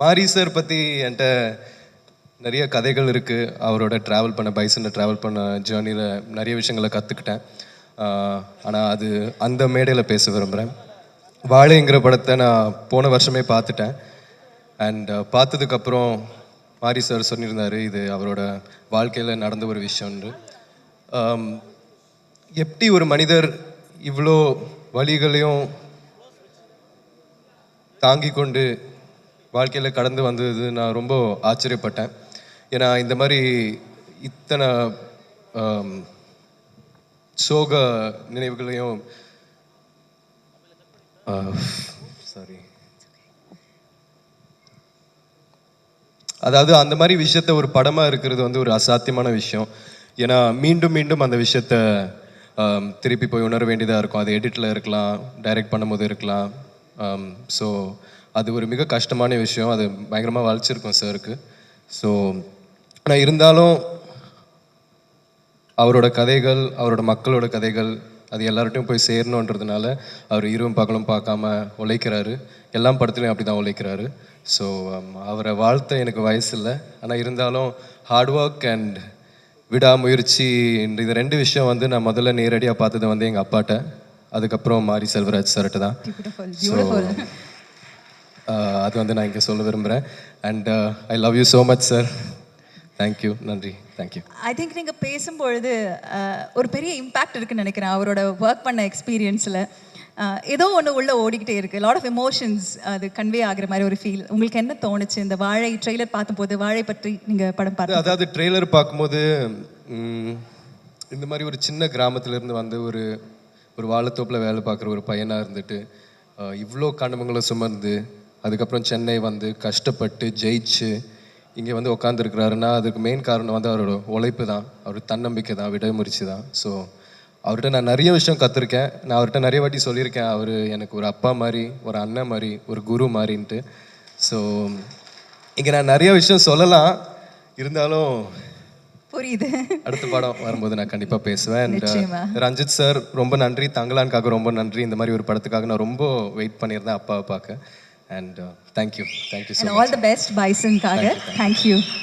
மாரி சார் பற்றி என்கிட்ட நிறைய கதைகள் இருக்குது அவரோட ட்ராவல் பண்ண பைசனில் ட்ராவல் பண்ண ஜேர்னியில் நிறைய விஷயங்களை கற்றுக்கிட்டேன் ஆனால் அது அந்த மேடையில் பேச விரும்புகிறேன் வாழைங்கிற படத்தை நான் போன வருஷமே பார்த்துட்டேன். அண்ட் பார்த்ததுக்கப்புறம் மாரி சார் சொல்லியிருந்தார் இது அவரோட வாழ்க்கையில் நடந்த ஒரு விஷயம்னு எப்படி ஒரு மனிதர் இவ்வளோ வழிகளையும் தாங்கி கொண்டு வாழ்க்கையில் கடந்து வந்தது நான் ரொம்ப ஆச்சரியப்பட்டேன். ஏன்னா இந்த மாதிரி இத்தனை சோக நினைவுகளையும் சாரி அதாவது அந்த மாதிரி விஷயத்த ஒரு படமாக இருக்கிறது வந்து ஒரு அசாத்தியமான விஷயம். ஏன்னா மீண்டும் மீண்டும் அந்த விஷயத்த திருப்பி போய் உணர வேண்டியதாக இருக்கும். அது எடிட்டில் இருக்கலாம் டைரக்ட் பண்ணும்போது இருக்கலாம். Um, ஸோ அது ஒரு மிக கஷ்டமான விஷயம். அது பயங்கரமாக வளைச்சிருக்கும் சாருக்கு ஸோ ஆனால் இருந்தாலும் அவரோட கதைகள் அவரோட மக்களோட கதைகள் அது எல்லார்ட்டையும் போய் சேரணுன்றதுனால அவர் இரவும் பகலும் பார்க்காம உழைக்கிறாரு. எல்லா படத்துலையும் அப்படி தான் உழைக்கிறாரு ஸோ um, அவரை வாழ்த்த எனக்கு வயசு இல்லை. ஆனால் இருந்தாலும் ஹார்ட் ஒர்க் அண்ட் விடாமுயற்சி இந்த ரெண்டு விஷயம் வந்து நான் முதல்ல நேரடியாக பார்த்தது வந்து எங்கள் அப்பாட்ட. அதுக்கப்புறம் மாரி செல்வராஜ் சார்கிட்ட தான். ஸோ அது வந்து நான் இங்கே சொல்ல விரும்புகிறேன் and I love you so much sir thank you நன்றி. தேங்க்யூ ஐ திங்க் நீங்கள் பேசும்பொழுது அஹ், ஒரு பெரிய இம்பேக்ட் இருக்குன்னு நினைக்கிறேன் அவரோட ஒர்க் பண்ண எக்ஸ்பீரியன்ஸில் ஏதோ ஒன்று உள்ள ஓடிக்கிட்டே இருக்கு. லாட் ஆஃப் எமோஷன்ஸ் அது கன்வே ஆகுற மாதிரி ஒரு ஃபீல் உங்களுக்கு என்ன தோணுச்சு? இந்த வாழை ட்ரெய்லர் பார்த்தபோது வாழை பற்றி நீங்கள் படம் பார்த்து அதாவது ட்ரெய்லர் பார்க்கும்போது இந்த மாதிரி ஒரு சின்ன கிராமத்துல இருந்து வந்து ஒரு ஒரு வாழைத்தோப்பில் வேலை பார்க்குற ஒரு பையனாக இருந்துட்டு இவ்வளோ கனவுங்களை சுமந்து அதுக்கப்புறம் சென்னை வந்து கஷ்டப்பட்டு ஜெயிச்சு இங்கே வந்து உட்காந்துருக்கிறாருன்னா அதுக்கு மெயின் காரணம் வந்து அவரோட உழைப்பு தான். அவர் தன்னம்பிக்கை தான் விடமுறிச்சு தான். ஸோ அவர்கிட்ட நான் நிறைய விஷயம் கற்றுருக்கேன் நான் அவர்கிட்ட நிறைய வாட்டி சொல்லியிருக்கேன். அவர் எனக்கு ஒரு அப்பா மாதிரி ஒரு அண்ணன் மாதிரி ஒரு குரு மாதிரின்ட்டு. ஸோ இங்கே நான் நிறைய விஷயம் சொல்லலாம். இருந்தாலும் புரியுது. அடுத்த படம் வரும்போது நான் கண்டிப்பா பேசுவேன். ரஞ்சித் சார் ரொம்ப நன்றி. தங்கலான்காக ரொம்ப நன்றி. இந்த மாதிரி ஒரு படத்துக்காக நான் ரொம்ப வெயிட் பண்ணியிருந்தேன் அப்பாவை பார்க்க. And thank you thank you all the best பைசனுக்காக thank you